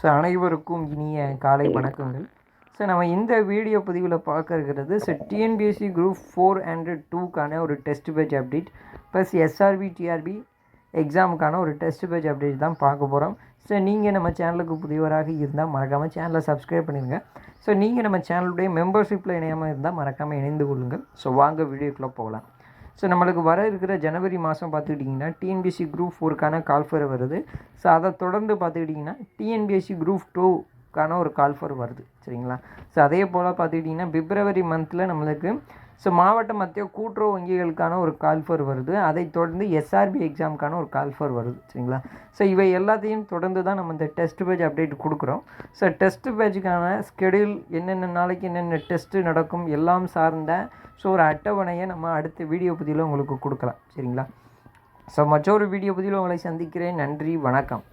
So அனைவருக்கும் இனிய காலை வணக்கங்கள். ஸோ நம்ம இந்த வீடியோ பதிவில் பார்க்க இருக்கிறது so TNPSC group four hundred டூக்கான ஒரு test page update plus SRP TRP எக்ஸாமுக்கான ஒரு டெஸ்ட் பேஜ் அப்டேட் தான் பார்க்க போகிறோம் ஸோ நீங்கள் நம்ம சேனலுக்கு புதியவராக இருந்தால் மறக்காமல் சேனலை சப்ஸ்கிரைப் பண்ணிடுங்க ஸோ நீங்கள் நம்ம சேனலுடைய மெம்பர்ஷிப்பில் இணையாமல் இருந்தால் மறக்காமல் இணைந்து கொள்ளுங்கள். ஸோ வாங்க வீடியோக்குள்ளே போகலாம். ஸோ நம்மளுக்கு வர இருக்கிற ஜனவரி மாதம் பார்த்துக்கிட்டிங்கன்னா டிஎன்பிஎஸ்சி குரூப் ஃபோருக்கான கால்ஃபர் வருது. ஸோ அதை தொடர்ந்து பார்த்துக்கிட்டிங்கன்னா டிஎன்பிஎஸ்சி குரூப் டூக்கான ஒரு கால்ஃபர் வருது. சரிங்களா? ஸோ அதே போல் பார்த்துக்கிட்டிங்கன்னா பிப்ரவரி மந்தில் நம்மளுக்கு ஸோ மாவட்ட மத்திய கூட்டுறவு வங்கிகளுக்கான ஒரு கால்ஃபர் வருது. அதை தொடர்ந்து எஸ்ஆர்பி எக்ஸாமுக்கான ஒரு கால்ஃபர் வருது சரிங்களா? ஸோ இவை எல்லாத்தையும் தொடர்ந்து தான் நம்ம இந்த டெஸ்ட் பேஜ் அப்டேட் கொடுக்குறோம். ஸோ டெஸ்ட் பேஜுக்கான ஸ்கெடியூல் என்னென்ன நாளைக்கு என்னென்ன டெஸ்ட்டு நடக்கும் எல்லாம் சார்ந்த ஸோ ஒரு அட்டவணையை நம்ம அடுத்த வீடியோ பதிவில் உங்களுக்கு கொடுக்கலாம் சரிங்களா? ஸோ மற்றொரு வீடியோ பதிவில் உங்களை சந்திக்கிறேன். நன்றி வணக்கம்.